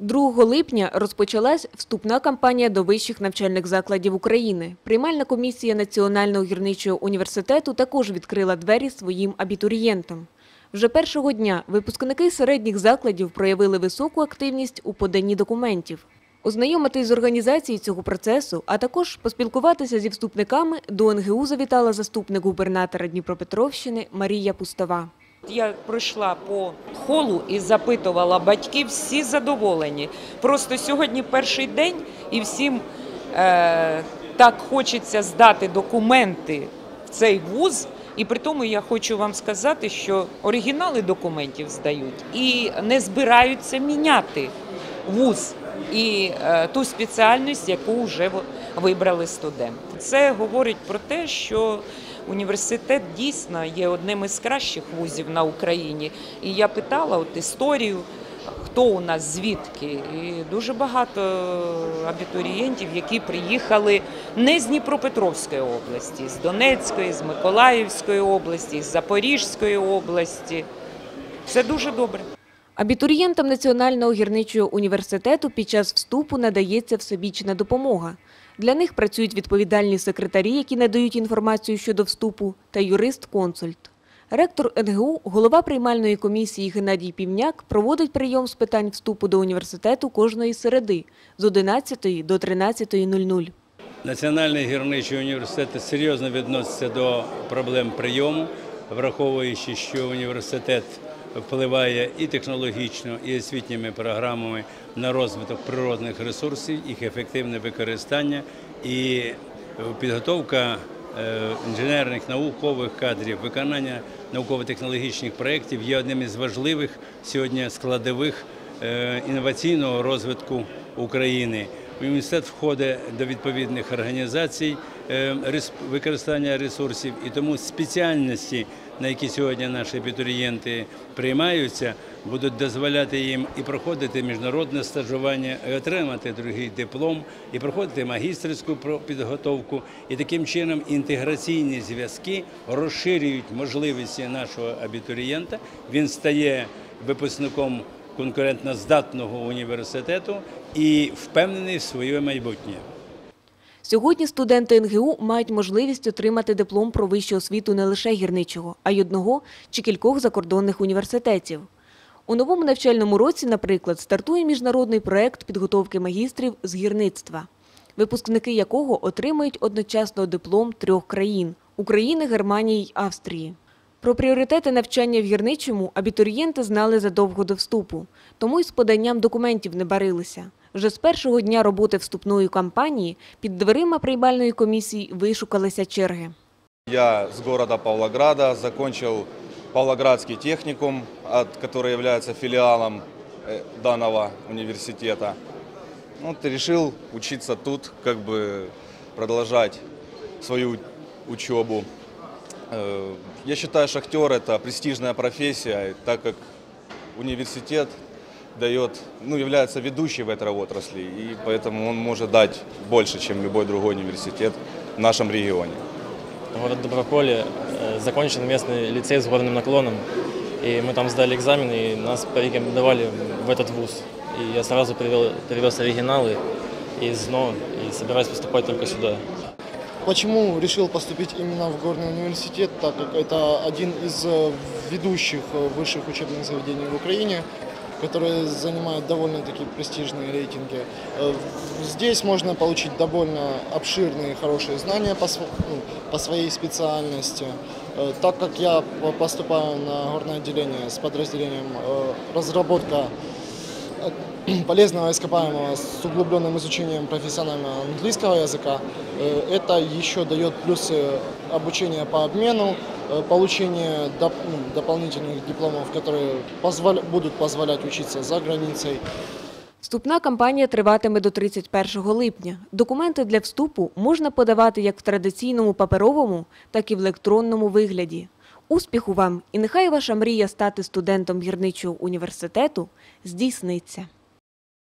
2 липня розпочалась вступна кампанія до вищих навчальних закладів України. Приймальна комісія Національного гірничого університету також відкрила двері своїм абітурієнтам. Вже першого дня випускники середніх закладів проявили високу активність у поданні документів. Ознайомитись з організацією цього процесу, а також поспілкуватися зі вступниками до НГУ завітала заступник губернатора Дніпропетровщини Марія Пустова. Я пройшла по холу і запитувала батьків, всі задоволені. Просто сьогодні перший день і всім е, так хочеться здати документи в цей вуз. І при тому я хочу вам сказати, що оригінали документів здають і не збираються міняти вуз і е, ту спеціальність, яку вже вибрали студенти. Це говорить про те, що університет дійсно є одним із кращих вузів на Україні. І я питала от історію, хто у нас звідки. І дуже багато абітурієнтів, які приїхали не з Дніпропетровської області, з Донецької, з Миколаївської області, з Запорізької області. Це дуже добре. Абітурієнтам Національного гірничого університету під час вступу надається всебічна допомога. Для них працюють відповідальні секретарі, які надають інформацію щодо вступу, та юрист-консульт. Ректор НГУ, голова приймальної комісії Геннадій Півняк проводить прийом з питань вступу до університету кожної середи з 11 до 13.00. Національний гірничий університет серйозно відноситься до проблем прийому, враховуючи, що університет впливає і технологічно, і освітніми програмами на розвиток природних ресурсів, їх ефективне використання і підготовка е, інженерних наукових кадрів, виконання науково-технологічних проєктів є одним із важливих сьогодні складових е, інноваційного розвитку України. Університет входить до відповідних організацій е, використання ресурсів, і тому спеціальності, на які сьогодні наші абітурієнти приймаються, будуть дозволяти їм і проходити міжнародне стажування, і отримати другий диплом, і проходити магістерську про- підготовку. І таким чином інтеграційні зв'язки розширюють можливості нашого абітурієнта. Він стає випускником конкурентноздатного університету і впевнений в своє майбутнє. Сьогодні студенти НГУ мають можливість отримати диплом про вищу освіту не лише гірничого, а й одного чи кількох закордонних університетів. У новому навчальному році, наприклад, стартує міжнародний проект підготовки магістрів з гірництва, випускники якого отримають одночасно диплом трьох країн України, Германії й Австрії. Про пріоритети навчання в гірничому абітурієнти знали задовго до вступу, тому й з поданням документів не барилися. Вже з першого дня роботи вступної кампанії під дверима приймальної комісії вишукалися черги. Я с города Павлограда, закончил Павлоградский техникум, от, который является филиалом э, данного университета. Вот, и решил учиться тут, как бы продолжать свою учебу. Э, Я считаю, шахтер это престижная профессия, так как университет дает, ну, является ведущей в этой отрасли, и поэтому он может дать больше, чем любой другой университет в нашем регионе. город Доброполе, э, закончен местный лицей с горным наклоном. И мы там сдали экзамен, и нас порекомендовали в этот вуз. И я сразу привел, привез оригиналы из НО и собираюсь поступать только сюда. Почему решил поступить именно в горный университет, так как это один из э, ведущих э, высших учебных заведений в Украине, который занимает довольно-таки престижные рейтинги. Э, Здесь можно получить довольно обширные хорошие знания по, ну, по своей специальности. Так как я по- поступаю на горное отделение с подразделением разработка полезного ископаемого с углубленным изучением профессионального английского языка. Э, Это еще дает плюсы обучения по обмену, э, получение доп- ну, дополнительных дипломов, которые позволя- будут позволять учиться за границей. Вступна кампанія триватиме до 31 липня. Документи для вступу можна подавати як в традиційному паперовому, так і в електронному вигляді. Успіху вам! І нехай ваша мрія стати студентом гірничого університету здійсниться.